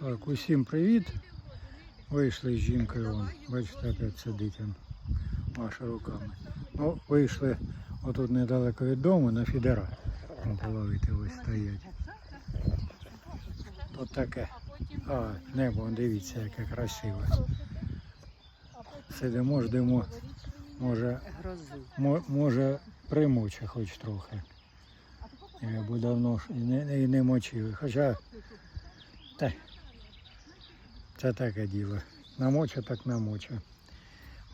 Так, усім привіт. Вийшли з жінкою, вон, бачите, опять сидить він, маше руками. Ну, вийшли отут недалеко від дому на фідера. Половити ось стоять. Тут таке. А, небо, дивіться, яке красиве. Сидимо, ждемо, може, може примоче хоч трохи. Бо давно і не, і не мочив. Хоча та, це таке діло. Намоча так намоча.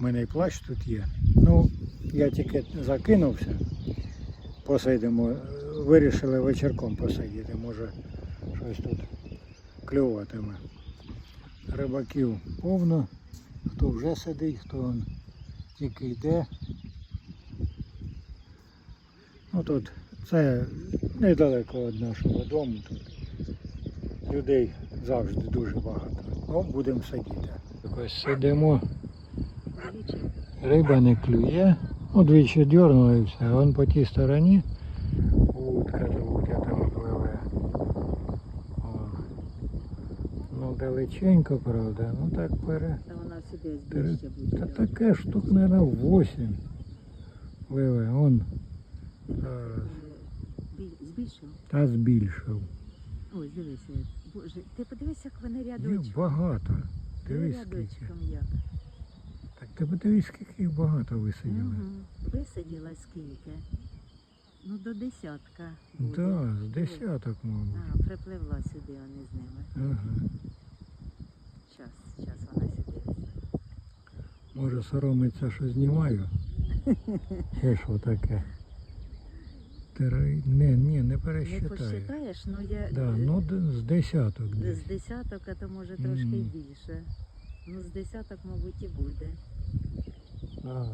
У мене і плащ тут є. Ну, я тільки закинувся. Посидимо. Вирішили вечірком посидіти. Може щось тут клюватиме. Рибаків повно. Хто вже сидить, хто он тільки йде. Ну тут це недалеко від нашого дому. Тут людей завжди дуже багато. Ну, будемо сидіти. Ось сидимо, риба не клює. Ну, двічі дьорнуло і все. Вон по тій стороні утка тут я там пливе. О. Ну, далеченько, правда. Ну так пере. Та вона сюди збільше буде. Та таке штук, мабуть, 8 пливе. Он зараз. Збільшив? Та збільшив. Ось дивися. Боже, ти подивись, як вони Їх рядочком. багато. Дивись скільки. рядочком як. Так ти подивись, скільки їх багато висиділи. Угу. Висиділа скільки? Ну, до десятка. Так, з десяток, мабуть. А, припливла сюди, вони з ними. Ага. Час, час вона сюди. Може соромиться, що знімаю. Це що таке? Три... Не, ні, не Не пересчитаю. посчитаєш, ну я Да, ну д- з десяток з десяток, а то може трошки й Мгм. більше. Ну, з десяток, мабуть, і буде. А,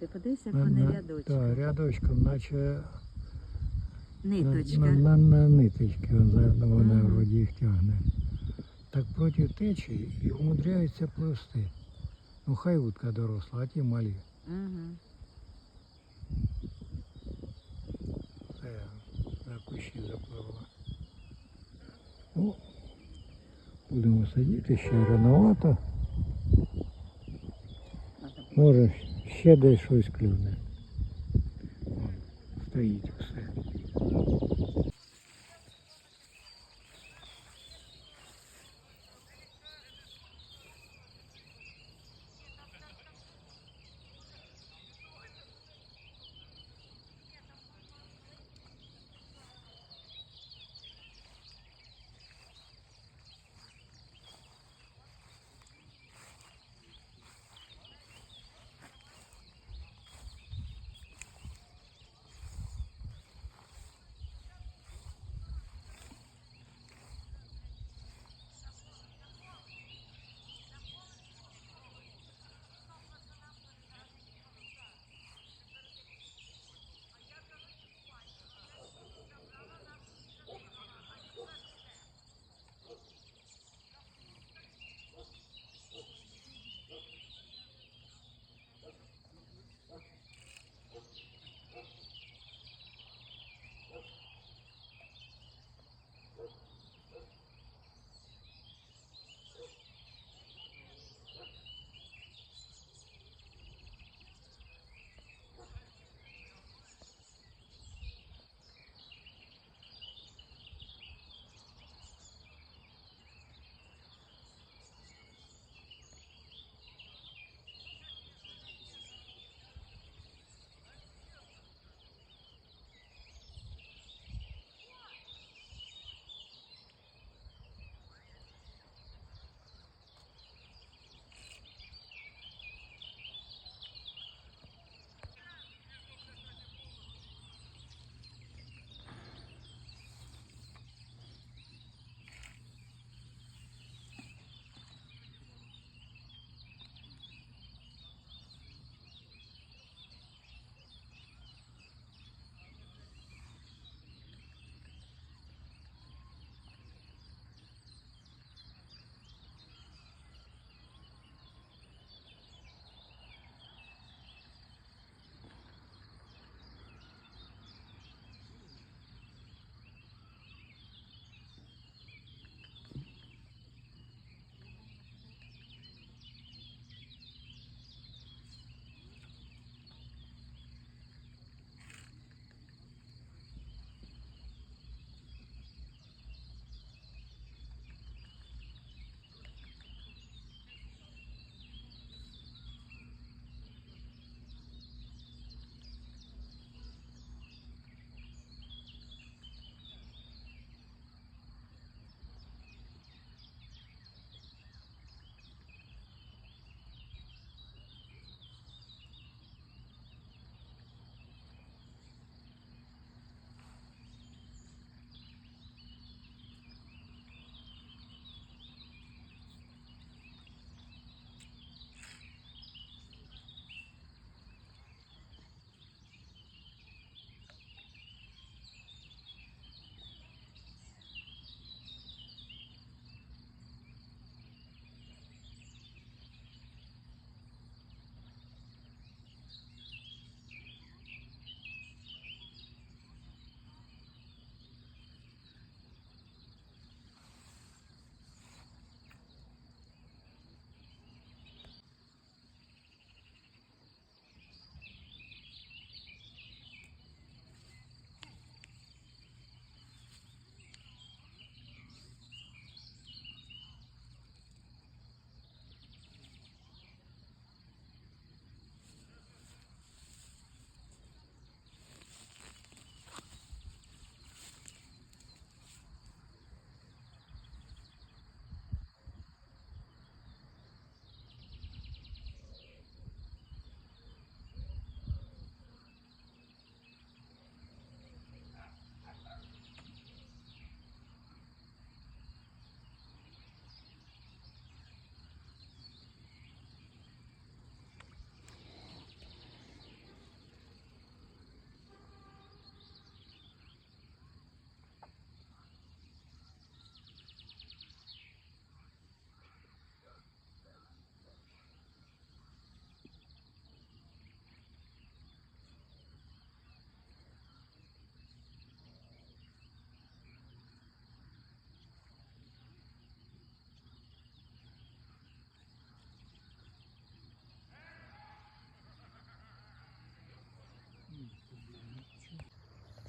Ти подивись, як на, вони на, рядочком. да, рядочком, наче на, Ниточка. на, на, на ниточки вона, вона Мгм. вроді їх тягне. Так проти течії і умудряється пливсти. Ну хай утка доросла, а ті малі. Угу. За кущі запливла. Ну, будемо сидіти ще рановато. Може ще десь щось клюне. Стоїть все.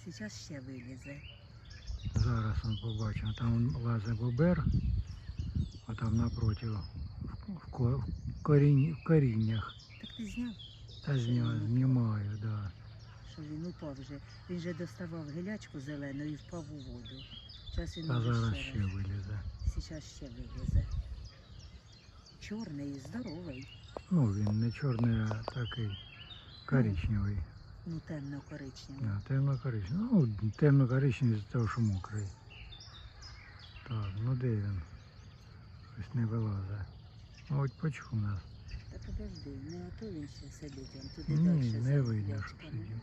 Зараз ще вилізе. Зараз он побачимо. Там лазить бобер, а там напроти в, корінь, в коріннях. Так ти зняв, Та зня, знімаю, да. що він упав вже. Він же доставав гілячку зелену і впав у воду. Зараз він може зараз ще ще раз. вилізе. Зараз ще вилізе. Чорний, здоровий, Ну, він не чорний, а такий коричневий. Ну темно-коричневий. А, темно-коричневий. Ну, темно-коричневий з того, що мокрий. Так, ну де він? Ось не вилазить. Мабуть, почув нас. Та подожди, не ото він ще сидить, він туди Ні, далі. не видно, щоб сидів.